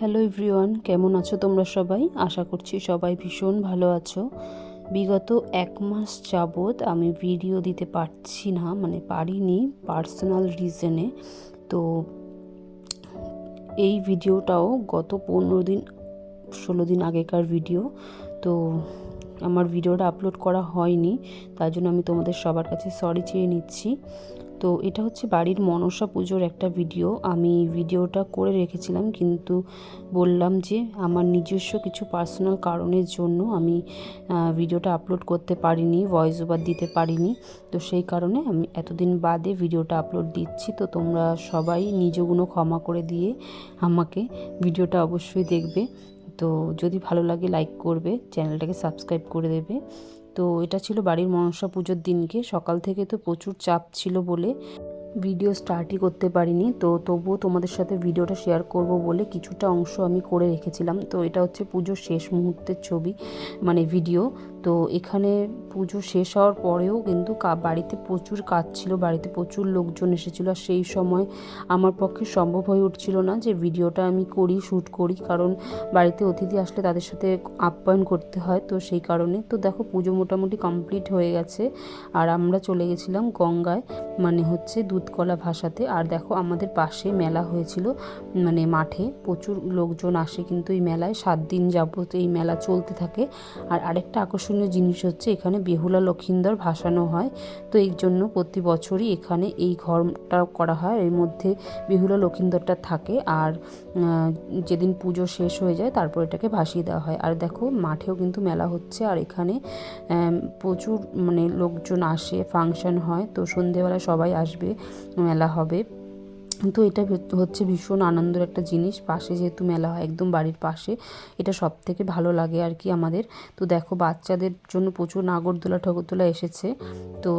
Hello everyone কেমন আছো তোমরা সবাই? আশা করছি সবাই ভীষণ ভালো আছো। বিগত এক মাস যাবৎ আমি ভিডিও দিতে পারছি না মানে পারিনি পার্সোনাল রিজনে তো এই ভিডিওটাও গত পনেরো দিন, ষোলো দিন আগেকার ভিডিও তো আমার ভিডিওটা আপলোড করা হয়নি, তার জন্য আমি তোমাদের সবার কাছে সরি চেয়ে নিচ্ছি। তো এটা হচ্ছে বাড়ির মনসা পুজোর একটা ভিডিও আমি ভিডিওটা করে রেখেছিলাম, কিন্তু বললাম যে আমার নিজস্ব কিছু পার্সোনাল কারণের জন্য আমি ভিডিওটা আপলোড করতে পারিনি ভয়েস ওভার দিতে পারিনি। তো সেই কারণে আমি এতদিন বাদে ভিডিওটা আপলোড দিচ্ছি। তো তোমরা সবাই নিজগুলো ক্ষমা করে দিয়ে আমাকে ভিডিওটা অবশ্যই দেখবে। তো যদি ভালো লাগে লাইক করবে চ্যানেলটাকে সাবস্ক্রাইব করে দেবে। তো এটা ছিল বাড়ির মনসা পুজোর দিনকে। সকাল থেকে তো প্রচুর চাপ ছিল বলে ভিডিও স্টার্টই করতে পারিনি। তো তবুও তোমাদের সাথে ভিডিওটা শেয়ার করব বলে কিছুটা অংশ আমি করে রেখেছিলাম। তো এটা হচ্ছে পুজোর শেষ মুহূর্তের ছবি মানে ভিডিও তো এখানে পুজো শেষ হওয়ার পরেও কিন্তু বাড়িতে প্রচুর কাজ ছিল, বাড়িতে প্রচুর লোকজন এসেছিল। আর সেই সময় আমার পক্ষে সম্ভব হয়ে উঠছিল না যে ভিডিওটা আমি করি, শ্যুট করি। কারণ বাড়িতে অতিথি আসলে তাদের সাথে আপ্যায়ন করতে হয় তো সেই কারণে। তো দেখো পুজো মোটামুটি কমপ্লিট হয়ে গেছে। আর আমরা চলে গেছিলাম গঙ্গায় মানে হচ্ছে দুধকলা ভাষাতে আর দেখো আমাদের পাশে মেলা হয়েছিল মানে মাঠে। প্রচুর লোকজন আসে কিন্তু এই মেলায়। সাত দিন যাবত এই মেলা চলতে থাকে। আর আরেকটা আকর্ষণীয় জিনিস হচ্ছে এখানে বেহুলা লক্ষিন্দর ভাসানো হয়। তো এই জন্য প্রতি বছরই এখানে এই ঘরটা করা হয়। এর মধ্যে বেহুলা লক্ষিন্দরটা থাকে আর যেদিন পুজো শেষ হয়ে যায় তারপর এটাকে ভাসিয়ে দেওয়া হয়। আর দেখো মাঠেও কিন্তু মেলা হচ্ছে আর এখানে প্রচুর মানে লোকজন আসে, ফাংশন হয়। তো সন্ধেবেলা সবাই আসবে, মেলা হবে। তো এটা হচ্ছে ভীষণ আনন্দের একটা জিনিস। পাশে যেহেতু মেলা হয়, একদম বাড়ির পাশে, এটা সব থেকে ভালো লাগে আর কি আমাদের। তো দেখো, বাচ্চাদের জন্য প্রচুর নাগরদোলা, ঠগরদোলা এসেছে। তো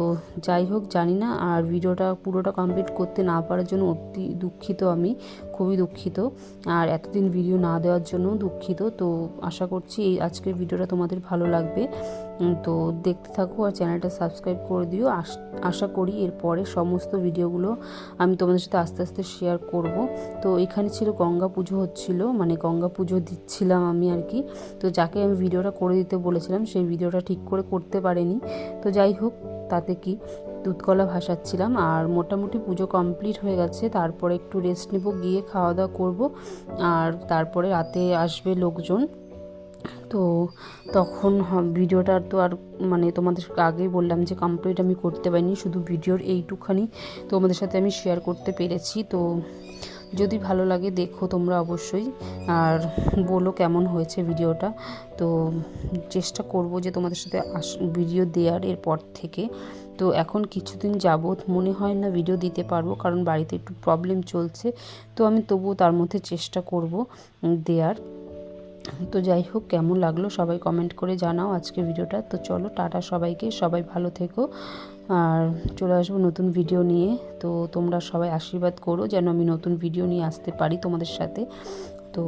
যাই হোক, জানি না, আর ভিডিওটা পুরোটা কমপ্লিট করতে না পারার জন্য অতি দুঃখিত আমি, খুবই দুঃখিত। আর এতদিন ভিডিও না দেওয়ার জন্য দুঃখিত। তো আশা করছি এই আজকের ভিডিওটা তোমাদের ভালো লাগবে। তো দেখতে থাকো আর চ্যানেলটা সাবস্ক্রাইব করে দিও। আশা করি এরপরে সমস্ত ভিডিওগুলো আমি তোমাদের সাথে আস্তে আস্তে আস্তে শেয়ার করব। তো এখানে ছিল গঙ্গা পুজো হচ্ছিল মানে গঙ্গা পুজো দিচ্ছিলাম আমি আর কি। তো যাকে আমি ভিডিওটা করে দিতে বলেছিলাম সেই ভিডিওটা ঠিক করে করতে পারেনি। তো যাই হোক, তাতে কি দুধকলা ভাসাচ্ছিলাম আর মোটামুটি পুজো কমপ্লিট হয়ে গেছে। তারপরে একটু রেস্ট নেব, গিয়ে খাওয়া দাওয়া করব। আর তারপরে রাতে আসবে লোকজন। তো তখন ভিডিওটা তো আর মানে তোমাদের আগেই বললাম যে কমপ্লিট আমি করতে পারিনি, শুধু ভিডিওর এইটুখানি তোমাদের সাথে আমি শেয়ার করতে পেরেছি। তো যদি ভালো লাগে দেখো তোমরা অবশ্যই। আর বলো কেমন হয়েছে ভিডিওটা। তো চেষ্টা করব যে তোমাদের সাথে আস ভিডিও দেওয়ার এরপর থেকে। তো এখন কিছুদিন যাবৎ মনে হয় না ভিডিও দিতে পারব, কারণ বাড়িতে একটু প্রবলেম চলছে। তো আমি তবুও তার মধ্যে চেষ্টা করব দেওয়ার। তো যাই হোক, কেমন লাগল সবাই কমেন্ট করে জানাও আজকে ভিডিওটা তো চলো, টাটা সবাইকে, সবাই ভালো থেকো। আর চলে আসব নতুন ভিডিও নিয়ে। তো তোমরা সবাই আশীর্বাদ করো যেন আমি নতুন ভিডিও নিয়ে আসতে পারি তোমাদের সাথে। তো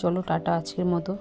চলো, টাটা আজকের মতো।